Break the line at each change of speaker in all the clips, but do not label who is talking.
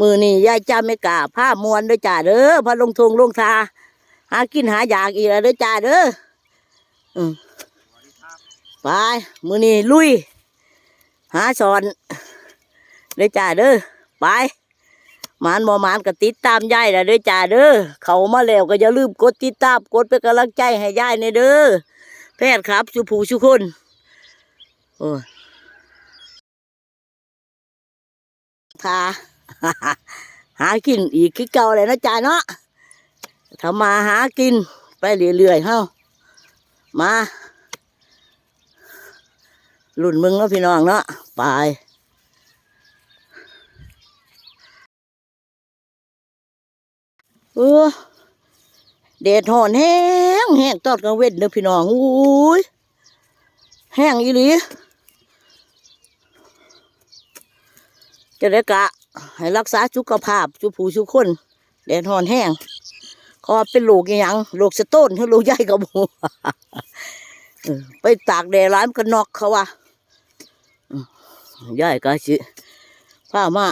มือนี่ยายจ้าไม่กล้าผ้ามวนเด้อจ้าเด้อพาลงทงลงทา หากินหาอยากอีกแล้วเด้อจ้าเด้ออืมไปมือนี่ลุย หาสอนเด้อจ้าเด้อไปหมานบ่หมานก็ติดตามยายแล้วเด้อจ้าเด้อเขามาแล้วก็อย่าลืมกดติดตามกดเป็นกำลังใจให้ยายในเด้อแพทย์ครับสุผู้สุคนโอ้ยทา หากินอีกคือเก่าเลยนะจ้าเนาะทำมาหากินไปเรื่อยๆเฮามารุ่นมึงเนาะพี่น้องเนาะไปเออแดดหอนแห้งแห้งตอดกลางเว้นเด้อพี่น้องอุ้ยแห้งอีหลีจะได้กะ ให้รักษาสุขภาพสุผู้สุคนแดดหอนแห้งขอเป็นโรคยังโรคสะต้นหรือโรคใหญ่กับหมูไปตากแดดร้านก็นอกเขาว่าอืมยายก็สิพามา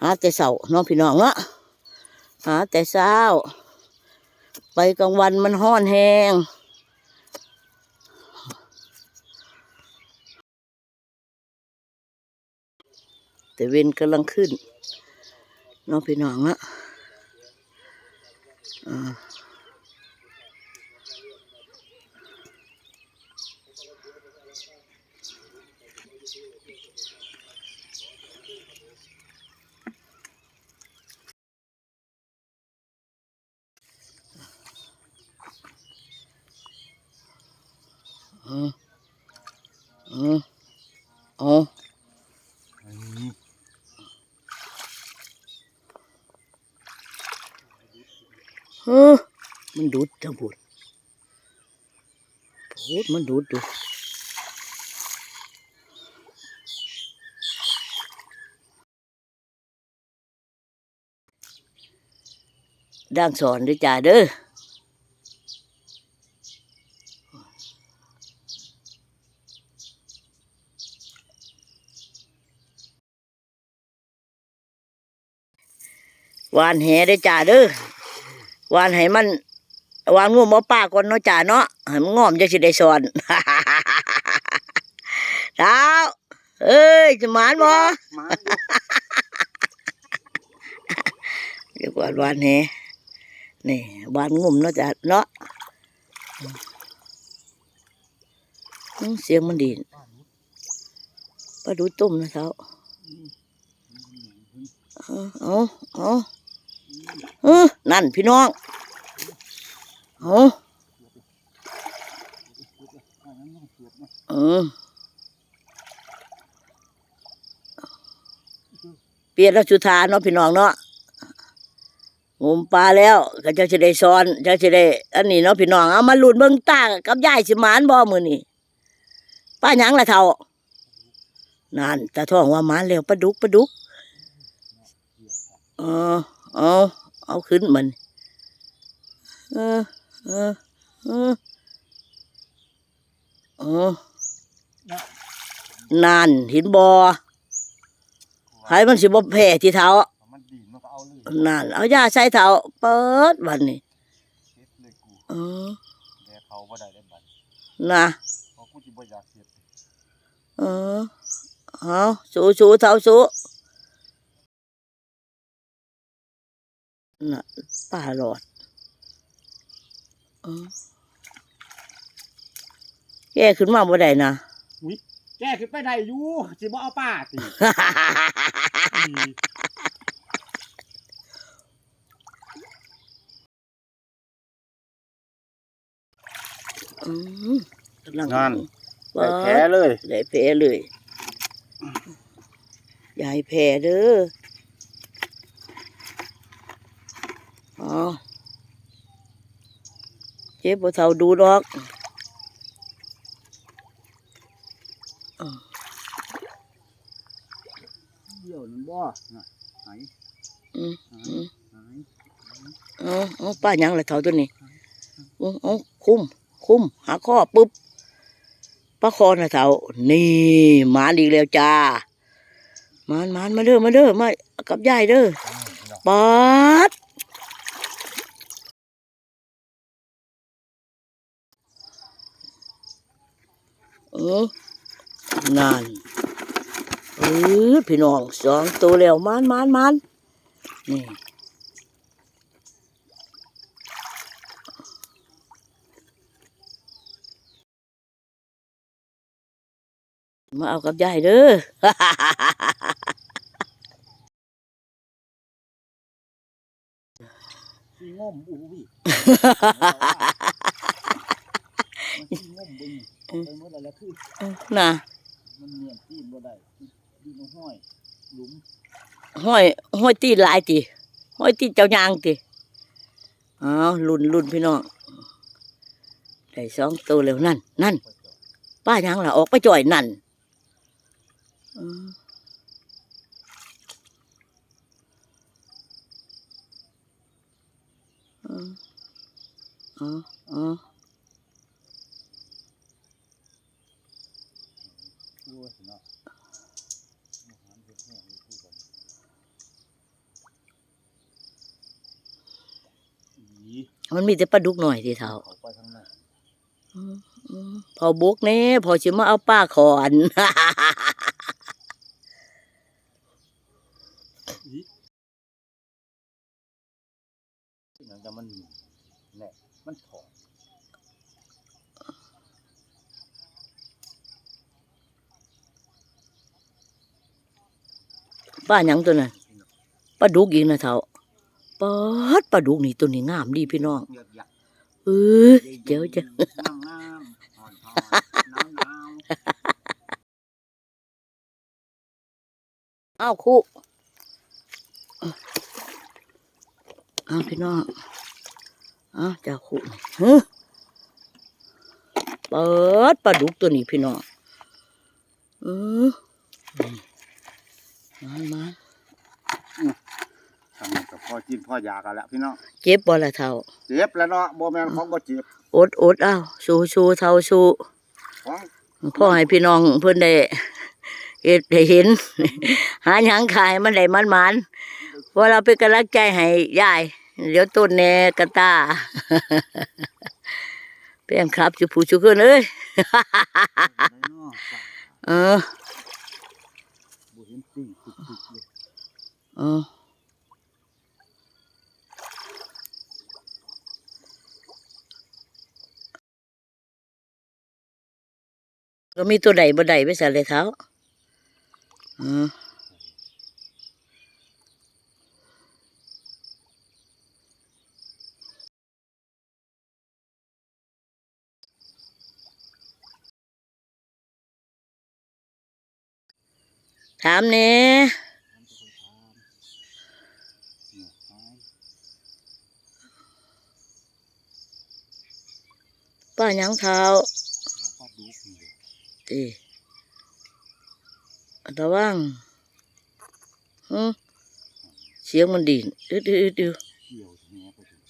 หาแต่เสาน้องพี่น้องเนาะหาแต่เช้า ไปกลางวันมันห้อนแห้ง แต่เวนกำลังขึ้นน้องพี่น้องอะอ่าอืมอืมอ๋ อเออมันดูดจังพูดพูดมันดูดดูดังสอนด้วยจ้าเด้อหวานแหได้จ่าเด้อ วานให้มันหวานงูหมอป้าก่อนเนาะจ่าเนาะให้มันงอมจะสิได้สอนดาวเอ้ยจะหมานบ่
มา
เดี๋ยวก่อนหวานแหนี่หวานงุ่มเนาะจ่าเนาะอืมเสียงมันดีปลาดูต้มนะเท้าเอาเอาเอา เออนั่นพี่น้องเอาเออเปลี่ยนแล้วสุธาเนาะพี่น้องเนาะงมปลาแล้วก็จะจะได้ซ้อนจะจะได้อันนี้เนาะพี่น้องเอามาลุดเบิ่งตากับยายสิมานบ่มือนี่ป้าหยังละเท่านั่นตาท้องว่ามานแล้วปลาดุกปลาดุกเออเอา เอาขึ้นมันเออเออเออเออนั่นเห็นบ่ให้มันสิบ่แพ้ที่เท้า
มันดีดมันก็เอาเลย
นั่นเอายาใส่เท้าเปิดวันนี้
เฮ็ดเลยกู
เออ
แดกเขาบ่ได้ได้บัด
นะ
เพราะกูสิบ่อยากเฮ็ด
เออเอาสู้สู้เท้าสู้ น่ะป้าหลอดเออแกขึ้นมาบ่ได้นะ
แกขึ้นไปได้อยู่สิบ่เอาป้าติอืม
อืมกำลัง
นั่น
เปิ
ได้แพ้
ด
เลย
ได้แผลเลย ยายแผลเด้ออ๋อ เจ็บบ่เท่าดูดอก
เดี๋ยวนั้นบ่น่ะไหน
อืม
ไหน
อืม
ไหน
เอาเอาป้าหยังละเท่าตัวนี้เอาเอาคุ้ม คุ้ม หาข้อปุ๊บป้าคอนะเท่านี่หมานอีกแล้วจ้ามานมานมาเด้อมาเด้อมากับยายเด้อ
พี่น้อง
ปาดเออ นั่นเออพี่น้องสองตัวแล้วมันมันมันนี่มาเอากับยายเด้อ
ขี้งมอู้วิมันขี้งม บึงเอาไปเมื่อไรแล้วคือ
น่ะ
มันเนียนตีนบ่ได้ดินห้อยหลุม
ห้อยห้อยตีนหลายติห้อยตีนเจ้ายางติอ้าวลุ่นลุ่นพี่น้องได้สองตัวแล้วนั่นนั่นป้ายังล่ะออกไปจ่อยนั่นอืมอืมอ๋ออ๋อ
ชั่ว เนาะอาหารเฮ็ดแห้งนี่คือกันอี
มันมีแต่ปลาดุกหน่อยที่เท่า
เอาไปข้างหน้า
อืมอืมพอบกเน่พอชิมาเอาป้าขอน
อีหนังจะมันแหละมันถอด
ป้าหยังตัวนั้นปลาดุกอีกนะเท่าปาดปลาดุกนี่ตัวนี้งามดีพี่น้อง
เอ
อเจ้าจ้ะ
งาอ้าว
คู่อ้าวพี่น้องอ้าวเจ้าคู่ฮึเปิดปลาดุกตัวนี้พี่น้องอือ มามา
ทำมันกับพ่อกินพ่อยากันแล้วพี่น้อง
เจ็บบ่ละเท่า
เจ็บแล้วเนาะบ่แม่นของบ่เจ็บ
อดอดอ้าวสู้สู้เท่าสู้
ของ
พ่อให้พี่น้องเพิ่นได้เฮ็ดได้เห็น หาหยังขายมันได้มันมันๆเพราะเราเป็นกำลังใจให้ยายเดี๋ยวต้นแหน่กระตาเป็นครับจุผู้จุกนเอ้ย
ได้เนาะ
เออ
บ่เห็นสิ่งตึกๆ เอ
อก็มีตัวใดบ่ใดไปใส่เลยเท้าอือ ถามแหน่
เนี่ยหาย
ป้าหยังเท้า
แล้วก็ดูผี
เอ้ระวังฮึเสียงมันดีนอึดอึดอึดอึด
เกี่ยวแหไปถึง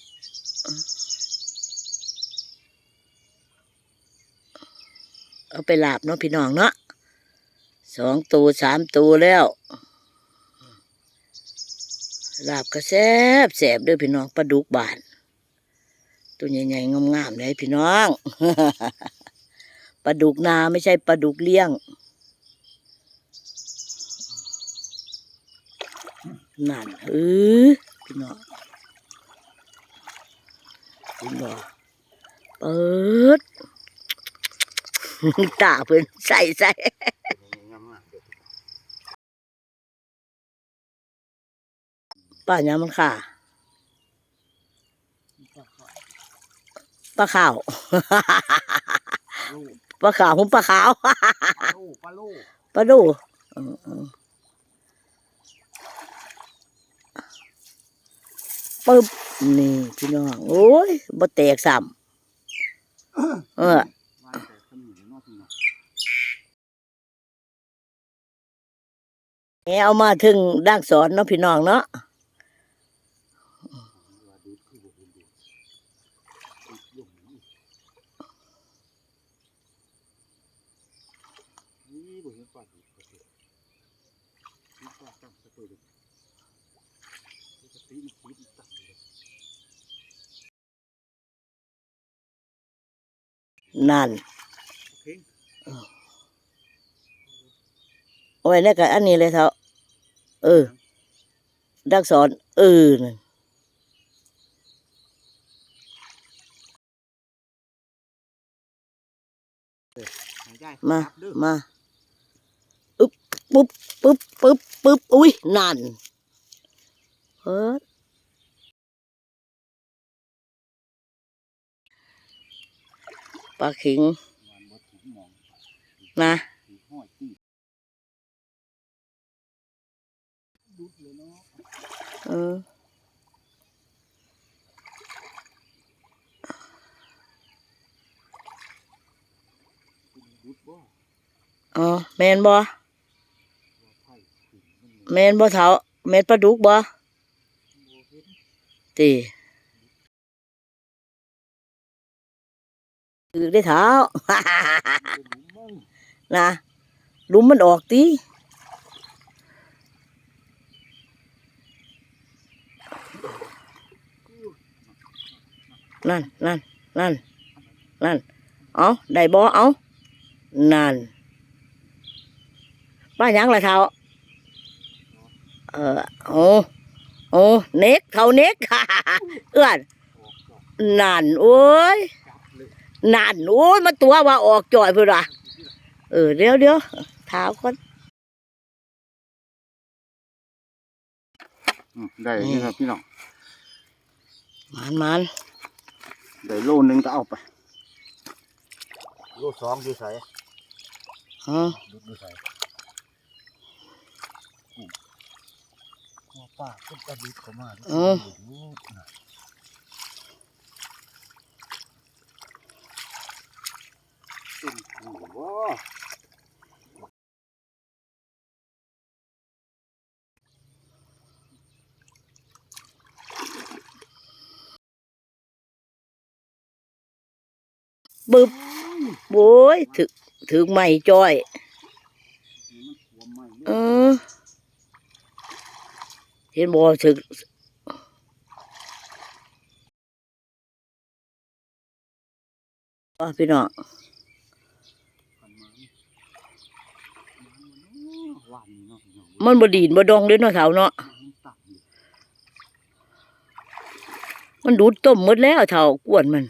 เอาไปลาบเนาะพี่น้องเนาะ สองตัวสามตัวแล้วลาบก็แซบแซ่บด้วยพี่น้องปลาดุกบาน ตัวใหญ่ๆงามๆเลยพี่น้องปลาดุกนาไม่ใช่ปลาดุกเลี้ยงนั่นเออพี่น้องพี่น้องเปิดตาเพิ่อนใส่ใส่
งามๆเด้อ
ป้าหยังมันค่ะปลาขาว
ลูก
ปลาขาวผมปลาขาว
ปลาลูกปลาลูก
ปลาดูเออเออปึ๊บนี่พี่น้องโอ้ยบ่แตกซ้ำเออ
ว่าแต่ขนมเนาะพี่น้อง
แหเอามาถึงดักสอนเนาะพี่น้องเนาะ
ว่าดูคือบ่เห็นดูยุ่งนี่บ่เห็นปลาดูก็เถอะนี่ปลาตั้งสตูดิ
นั่น
เพ่ง
เอาไว้ในกับอันนี้เลยเถอะเออ ดักสอนเออนั่น
หายใจ
มา
จับเด้อ
มาอึ๊บปุ๊บปุ๊บปุ๊บปุ๊บอุ้ยนั่นเฮ้ย ปลาขิง
วานบ่ถึง
นะ
เอ
ออ๋อแมนบ่
ว่าไผ่ถึงมันบ่
แมนบ่เท้าแมนปลาดุกบ่
เห็น
ตี คือได้เท้า
น่ะ
ลุมมันออกตีนั่นนั่นนั่นนั่นเอาได้บ่เอานั่นป้ายังละเท้าเออโอ้โอ้เน็กเขาเน็กเอื้อน
ออกจอก
นั่นโอ้ย
จับเลย
นั่นโอ้ยมาตัวว่าออกจ่อยเพื่นว่ะเออเดี๋ยวเดี๋ยวเท้าก่อน
อืมได้นี่ครับพี่น้อง
มันมัน
ได้โลนึงก็เอาไปโลสองอยู่ใส่
อ๋อ
ดุดอยู่ใส่หัวป้าขึ้นตะดุดเข้ามาดุดน่ะตึ้งหูบ่
บึบโอ้ยถึกถึกไม่จ้อ ย
นี่มันหัวใหม่
เอ
เนี่ย
อเห็นบ่ถึกว่าพี่น้อง
มันมามันหวานนี่เนาะพี่น้อง
มันบดีนบดองเด้เนาะเฒ่าเนาะ
มัน
ดูดต้มหมดแล้วเฒ่ากวนมัน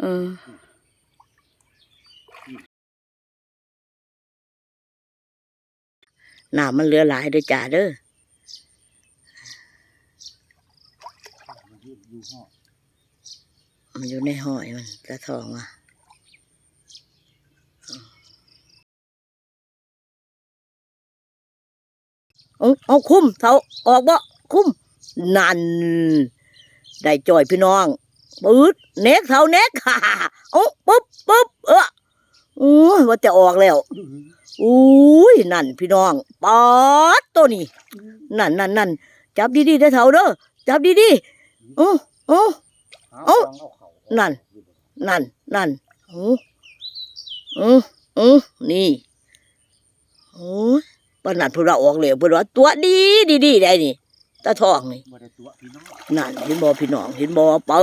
เอ
ออน้ำมันเหลือหลายเด้อจ้าเด้อ
มันอยู่
ในห้อยมันตะทองว่ะ เอาเอาคุ้มเฒ่าออกบ่คุ้มนั่น ได้จ่อยพี่น้องปื๊ดเน็กเฒ่าเน็กฮ่าเอาปุ๊บปุ๊บเอออู้ยว่าจะออกแล้วอุ้ยนั่นพี่น้องปอดตัวนี้นั่นนั่นนั่นจับดีๆเด้เฒ่าเด้อจับดีๆโอ้โอ้เอ้า
เอ
นั่น นั่นนั่นโอ้อืออือนี่โอ้ย ปานนัดพวกเราออกเลยเพิ่นว่าตัวดีดีดีได้นี่ตาทองนี่
บ่ได้ตัวพี่น้อง
นั่นเห็นบ่พี่น้องเห็นบ่เปิ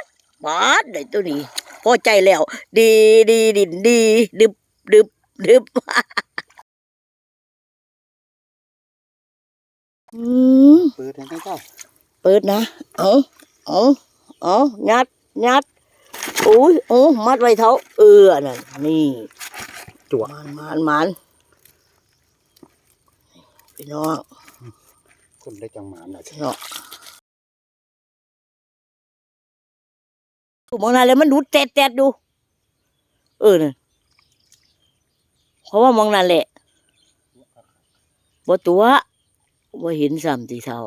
ดปาดได้ตัวนี้พอใจแล้ว ดีดีดินดีดึบดึบดึบอืม
เปิดให้เจ้า
เปิดนะเอาเอาเอายัดยัดโอ้ยโอ้มัดไว้เท้าเออนั่นนี่
จั่ว
มันมันมัน พี่น้อง
คนได้จังหมาน่ะ
พี่น้องดูมองหน้าแล้วมันดูแตดแตดดู เออน่ะเพราะว่ามองนั่นแหละบ่ตัวบ่เห็นซ้ำตีเท้า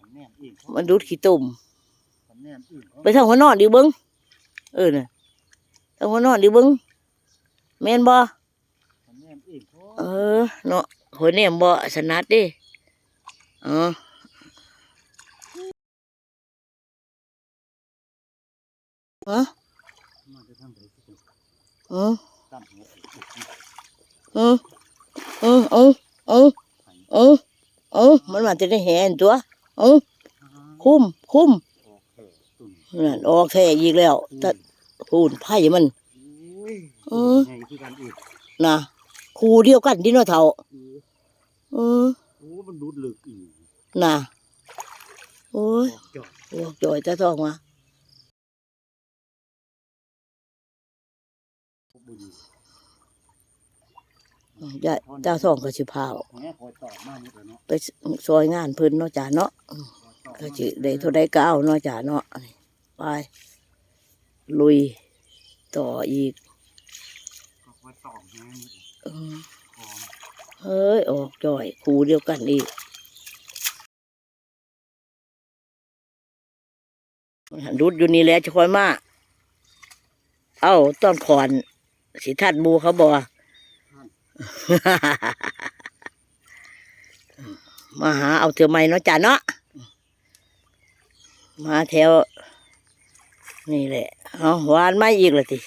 มันแน่นเองเขา
มันดูดขี้ตุ่ม
มันแน่นเองเขา
ไปทางหัวนอนดิเบิ้งเออน่ะทางหัวนอนดิเบิ้งแม่นบ่
มันแน่นเองเขา
เออเนาะ หัวเนี่ยบ่สนัดเดิอ๋อฮะ
มาจะทำอะไรสิ
เออ
ตั้มหัว
เออเออเออเออเออเออมันมาจะได้แหนตัว เออคุ้มคุ้ม
ออกแผลตุ่น
อนั่นออกแท้อีกแล้วแต่พูนไผ่มัน
อุ้ย
อืม
ไงคือกันอีก
นะคูเดียวกันดิเนาะเฒ่า อือ
โอ้มันดูดลึกอีก
น่ะ โอ้ย
จอด
โอ้จอยจะท้องมา
บุญ
อย่าเจ้าท้องก็สิพาออก
แหมคอยตอบมากเลยเนาะ
ไปซอยงานเพิ่นเนาะจ้าเนาะ
คอยตอบ
ก็สิได้เท่าใดก็เอาเนาะจ้าเนาะไปลุยต่ออีก
ก็คอยตอบแห้ง
อืม
คอ
เฮ้ย ออกจอยคูเดียวกันอีกรุดอยู่นี่แหละจะคอยมา เอ้าต้อนขอนสิทัดมูเขาบอกมาหาเอาเถอไม้เนาะจ้ะเนาะมาแถว นี่แหละ เอาหวานไม่อีกละติ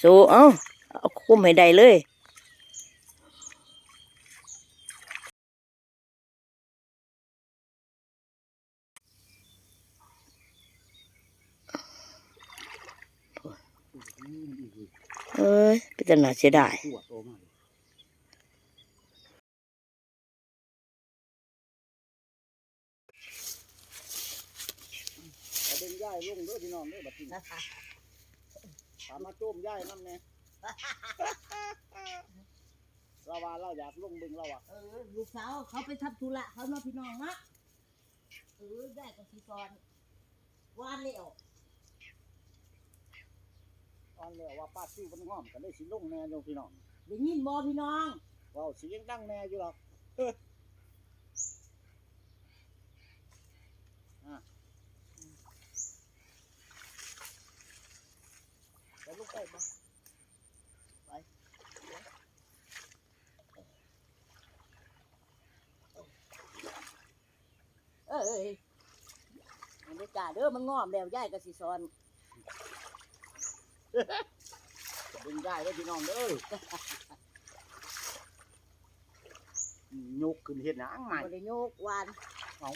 สู้เอาเอาคุ้มให้ได้เลย เอ้ ยเป็นแต่น่าเสียดาย
ปวดโตมากเอาเดินย่ายลงเด้อพี่น้องเด้อบัดนี้ถามมาโจมย่ายน้ำแน่เราว่าเราอยากลงบึงเราอะ
เออลูกสาวเขาไปทำธุระเขาเนาะพี่น้องนะเออได้กับสีซอนวานแล้ว
ตอนแล้วว่าป้าซิ่วมันง้อมกันได้สิลงแน่อยู่พี่น้อง
ได้ยินบอพี่น้อง
ว้าเสียงดังแน่อยู่หรอกอะไปลูกไปบ่
เออเอ้ยมันได้จ่าเด้อมันงอมแล้วยายกับสีซอน
ดึงได้เด้อพี่น้องเด้อยกขึ้นเฮ็ดหยังใหม่
บ่ได้โยกวาน
เอา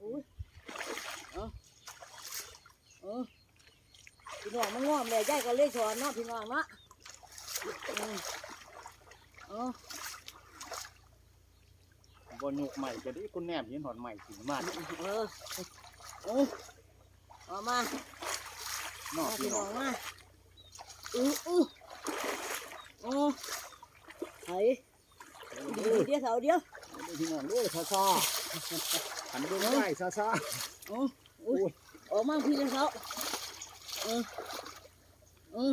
อุ้ยเออเออพี่น้องมันงอมแล้วย่ายก็เลยสอนเนาะพี่น้องเนาะอืมเออ
บ่ยกใหม่จะได้คุณแนมเห็นหอนใหม่ขึ้นมา
เออเออเอามา
เนาะ
มา
พี่
พี่
น้
น้
อ
องงมา อืออือโอ้ไห้เดี๋ยวเดี๋ยวเสาเดี๋ยว
พี่น้องเด้อซ่าหันเบิ่ได้ซ่า
อ้อุ้ยออกมาพี่เดี๋ยวเสาเออเออ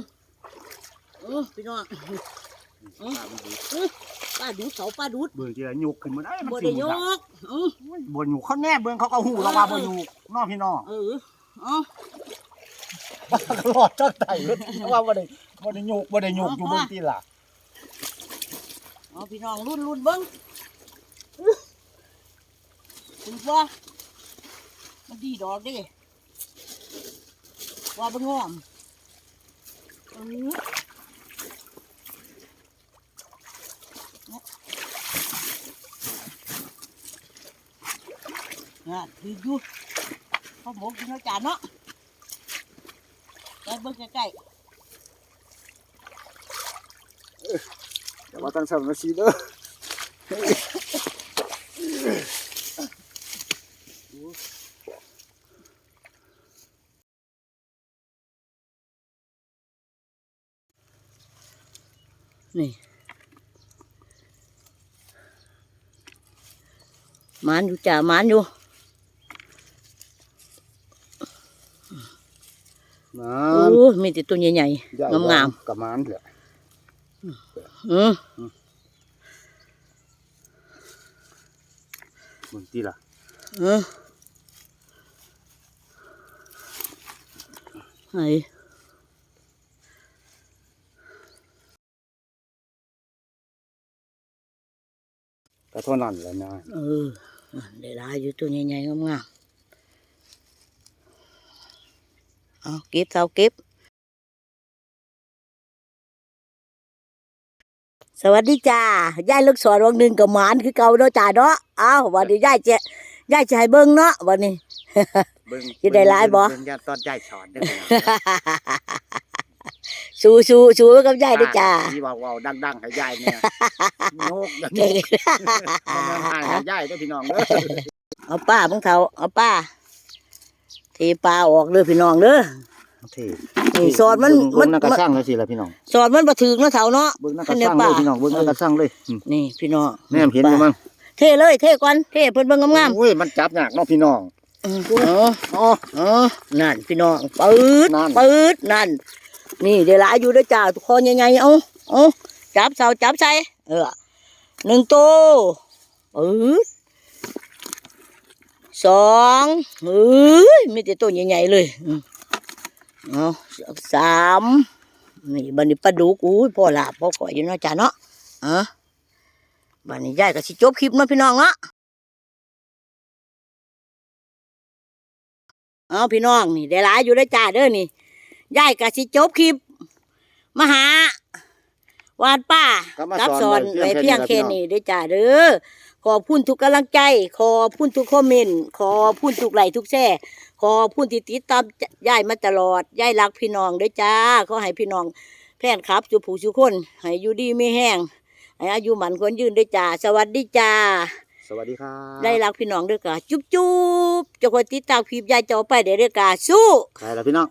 เออพี่น้องป้าดูดเสาป้าดูด
เบิ่งทีละยกขึ้นมาได้มัน
บ่
สิ
ได้
ห
ย
มุนอะ
กเออ
บ่อยู่เขาแน่เบิ่งเขาก็ฮู้แล้วว่าบ่อยู่เนาะพี่น้อง
เออเอ๋ อ
รอดจักไดเฮ็ดว่าบ่ได้บ่ได้ยกบ่ได้ยกอยู่เบิ่งติล่ะ
เอาพี่น้องรุ่นรุ่นเบิ้งอื้อคุณพ่อมันดีดอกดิว่าบ่งอมเออน่ะดีอยู่พ่อหมกกินแล้วจานเนาะ ไปเบิ่งใกล้
แต่ว่าตั้งสมาธิเด้อ
ๆนี่หมานอยู่จ้าหมานอยู่
นะ
โอ้มีแต่ตัวใหญ่ๆงาม
ๆกับมันแหละ
ๆอือ
เบิ่งติล่ะ
เออไห้
ก็เท่านั้นแหละนะ
เออได้หลายอยู่ตัวใหญ่ๆงามๆ เอาเก็บเท่าเก็บ สวัสดีจ้ายายลูกศรวังหนึ่งกับหมานคือเก่าเนาะจ้าเนาะอ้าววันนี้ยายจะยายจะให้เบิ่งเนาะวันนี้
เบิ่ง
สิได้หลายบ่
เบิ่งยาตอนยายสอนเด้อ
สู้สู้สู้กับยายด้วยจ้า
ที่ว่าเว้าดังๆให้ยายเนี่ยโยกอย่าง
เก่
นี้
ง
มันยังห่างให้ยายเด้อพี่น้องเด้อ
เอาป้าพงเขาเอาป้า เทปลาออกเลยพี่น้องเด้อ
ที่
นี่สอดมัน
เบิ่ง
มัน
นักกระสร้างเลยสิล่ะพี่น้อง
สอดมันบ่ถึงเนาะเฒ่าเนาะ
เบิ่งนักกระสร้างเลยพี่น้องเบิ่งนักกระสร้างเลยอืม
นี่พี่น้อง
แม่มเห็นอยู่มั้ง
เทเลยเทก่อนเทเพิ่นเบิ่งงาม
โอ้ยมันจับยากเนาะพี่น้อง
ๆอืมเออ
อ๋อ
เออนั่นพี่น้องปืด
นั่น
ปืดนั่น นี่เดี๋ยวหลายอยู่เด้อจ้าทุกคนใหญ่ๆเอาเอาจับเสาจับใส่เออหนึ่งตัวปืด สองเฮ้ยมีแต่ตัวใหญ่ๆเลยอืมเอาสามนี่บันนี้ปลาดุกอุ้ยพ่อหลาบพ่อก่อยอยู่เนาะจ้าเนาะเออบันนี้ยายก็สิจบคลิปเนาะพี่น้องเนาะเอาพี่น้องนี่ได้หลายอยู่ได้อจ้าเด้อนี่ยายกะสิจบคลิปมาหาวานป้า
ก็มา
กับ
ส
ส
อ
อนน
ไว้
ไว้
เพี
เพี
ย
ย
ง
ง
แค่
แค่
นี้
นี้เด้อจ้าเด้อ ขอพูนทุกกำลังใจ ขอพูนทุกคอมเมนต์ขอพูนทุกไลค์ทุกแช่ขอพูนที่ติดตามยายมาตลอดยายรักพี่น้องเด้อจ้าขอให้พี่น้องแฟนครับสุผู้สุคนให้อยู่ดีไม่แห้งให้อายุหมันคนยืนเด้อจ้าสวัสดีจ้า
สวัสดีครับ
ได้รักพี่น้องเด้อกะจุ๊บจุ๊บจะคอยติดตามคลิปยายจอไปเดี๋ยวเด้อกะสู้
ใครล่ะพี่น้อง